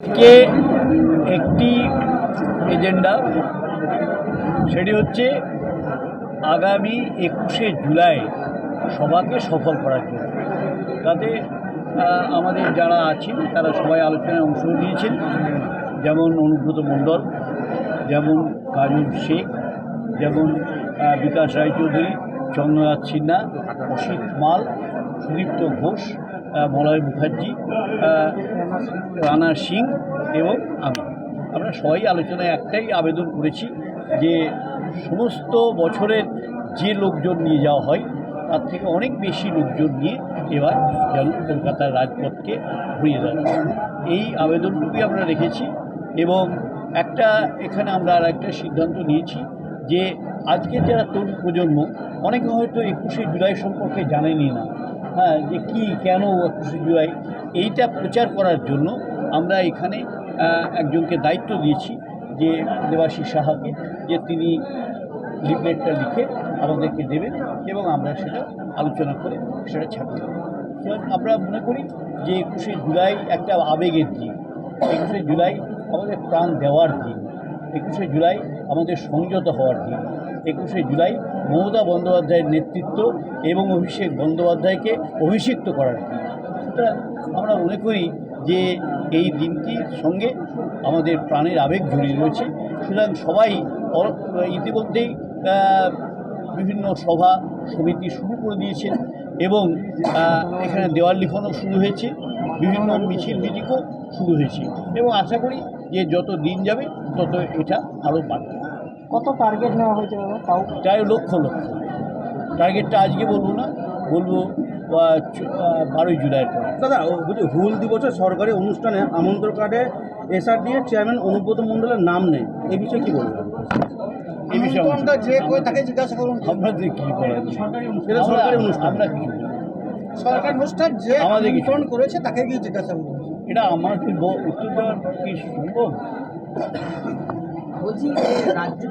আজকে একটি এজেন্ডা? সেটি হচ্ছে আগামী একুশে জুলাই সভাকে সফল করার জন্য। তাতে আমাদের যারা আছেন, তারা সবাই আলোচনায় অংশ নিয়েছেন। যেমন অনুব্রত মণ্ডল, যেমন কাজল শেখ, যেমন বিকাশ রায়চৌধুরী, চন্দ্রনাথ সিনহা, অসিত মাল, সুদীপ্ত ঘোষ মলয় মুখার্জি রানা সিং এবং আমি আমরা সবাই আলোচনায় একটাই আবেদন করেছি যে সমস্ত বছরের যে লোকজন নিয়ে যাওয়া হয়, তার থেকে অনেক বেশি লোকজন নিয়ে এবার যেন কলকাতার রাজপথকে ঘুরিয়ে দেওয়া। এই আবেদনটুকুই আমরা রেখেছি এবং একটা এখানে আমরা আর একটা সিদ্ধান্ত নিয়েছি যে আজকের যারা তরুণ প্রজন্ম, অনেকে হয়তো একুশে জুলাই সম্পর্কে জানেনই না হ্যাঁ যে কি কেন একুশে জুলাই এইটা প্রচার করার জন্য আমরা এখানে একজনকে দায়িত্ব দিয়েছি, যে দেবাশিস সাহাকে, যে তিনি লিফলেটটা লিখে আমাদেরকে দেবেন এবং আমরা সেটা আলোচনা করে সেটা ছাপিয়ে সুতরাং আমরা মনে করি যে একুশে জুলাই একটা আবেগের দিন। একুশে জুলাই আমাদের প্রাণ দেওয়ার দিন। একুশে জুলাই আমাদের সংযত হওয়ার দিন। একুশে জুলাই মমতা বন্দ্যোপাধ্যায়ের নেতৃত্ব এবং অভিষেক বন্দ্যোপাধ্যায়কে অভিষিক্ত করার দিন। সুতরাং আমরা মনে করি যে এই দিনটির সঙ্গে আমাদের প্রাণের আবেগ জড়িয়ে রয়েছে। সুতরাং সবাই ইতিমধ্যেই বিভিন্ন সভা, সমিতি শুরু করে দিয়েছেন। এবং এখানে দেওয়াল লিখনও শুরু হয়েছে বিভিন্ন মিছিল মিটিংও শুরু হয়েছে এবং আশা করি যে যত দিন যাবে তত এটা আরও বাড়বে। কত টার্গেট নেওয়া হয়েছে তাও? প্রায় লক্ষ লক্ষ। টার্গেটটা আজকে বলব না বলব বারোই জুলাইয়ের পরে। দাদা বলছি হুল দিবসের সরকারি অনুষ্ঠানে আমন্ত্রণ কার্ডে এসআর দিয়ে চেয়ারম্যান অনুব্রত মণ্ডলের নাম নেই। এই বিষয়ে কি বলবেন? এই বিষয়ে যে কই তাকে জিজ্ঞাসা করুন। আমরা যে কি করে সেটা সরকারি অনুষ্ঠান। আমরা কি? সরকার অনুষ্ঠান যে আমাদের কিছু- করেছে তাকে গিয়ে জিজ্ঞাসা করুন। এটা আমাদের উত্তর দেওয়ার কি সম্ভব? বলছি যে রাজ্য